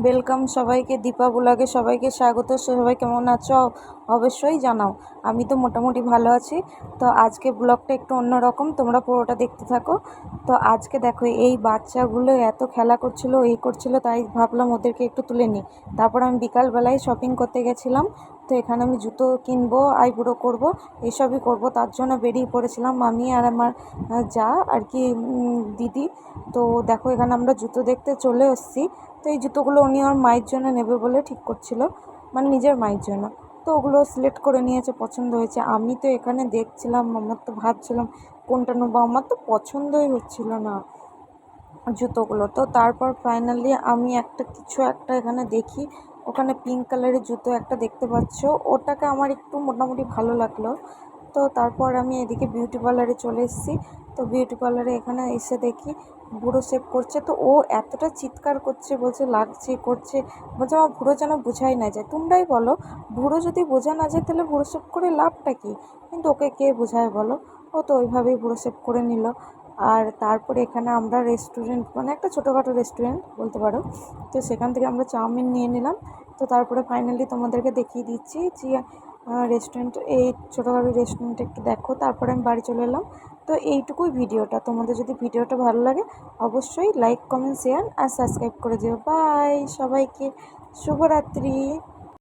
Welcome সবাইকে দীপা সবাইকে স্বাগত। সবাই কেমন আছো? অবশ্যই জানাও। আমি তো মোটামুটি ভালো আছি। তো আজকে ব্লগটা একটু অন্যরকম তোমরা পুরোটা দেখতে থাকো। তো আজকে দেখো, এই বাচ্চাগুলো এত খেলা করছিল, এই করছিল, তাই ভাবলাম ওদেরকে একটু তুলে নিই। তারপর আমি বিকালবেলায় শপিং করতে গেছিলাম। তো এখানে আমি জুতো কিনবো আইবুড়ো করব, এসবই করব। তার জন্য বেরিয়ে পড়েছিলাম আমি আর আমার যা আর কি দিদি। তো দেখো, এখানে আমরা জুতো দেখতে চলে এসেছি। তো এই জুতোগুলো উনি আমার মায়ের জন্য নেবে বলে ঠিক করছিল। মানে নিজের মায়ের জন্য। তো ওগুলো সিলেক্ট করে নিয়েছে, পছন্দ হয়েছে। আমি তো এখানে দেখছিলাম, আমার তো ভাবছিলাম কোনটা নেব, আমার তো পছন্দই হচ্ছিল না জুতোগুলো। তো তারপর ফাইনালি আমি একটা, কিছু একটা এখানে দেখি। ওখানে পিঙ্ক কালারের জুতো একটা দেখতে পাচ্ছ। ওটাকে আমার একটু মোটামুটি ভালো লাগল। তো তারপর আমি এদিকে বিউটি পার্লারে চলে এসেছি। তো বিউটি পার্লারে এখানে এসে দেখি বুড়ো শেভ করছে। তো ও এতটা চিৎকার করছে, বলছে, লাগছে, করছে। বলছে, আমার বুড়ো যেন বোঝাই না যায়। তোমরাই বলো, বুড়ো যদি বোঝা না যায়, তাহলে বুড়ো শেভ করে লাভটা কী? কিন্তু ওকে কে বোঝায় বলো? ও তো ওইভাবেই বুড়ো শেভ করে নিল। আর তারপরে এখানে আমরা রেস্টুরেন্ট মানে একটা ছোটোখাটো রেস্টুরেন্ট বলতে পারো। তো সেখান থেকে আমরা চাউমিন নিয়ে নিলাম। তো তারপরে ফাইনালি তোমাদেরকে দেখিয়ে দিচ্ছি যে রেস্টুরেন্ট এই ছোটোখাটো রেস্টুরেন্ট একটু দেখো, তারপরে আমি বাড়ি চলে এলাম। তো এইটুকুই ভিডিওটা। তোমাদের যদি ভিডিওটা ভালো লাগে, অবশ্যই লাইক কমেন্ট শেয়ার আর সাবস্ক্রাইব করে দিও। বাই সবাইকে শুভরাত্রি।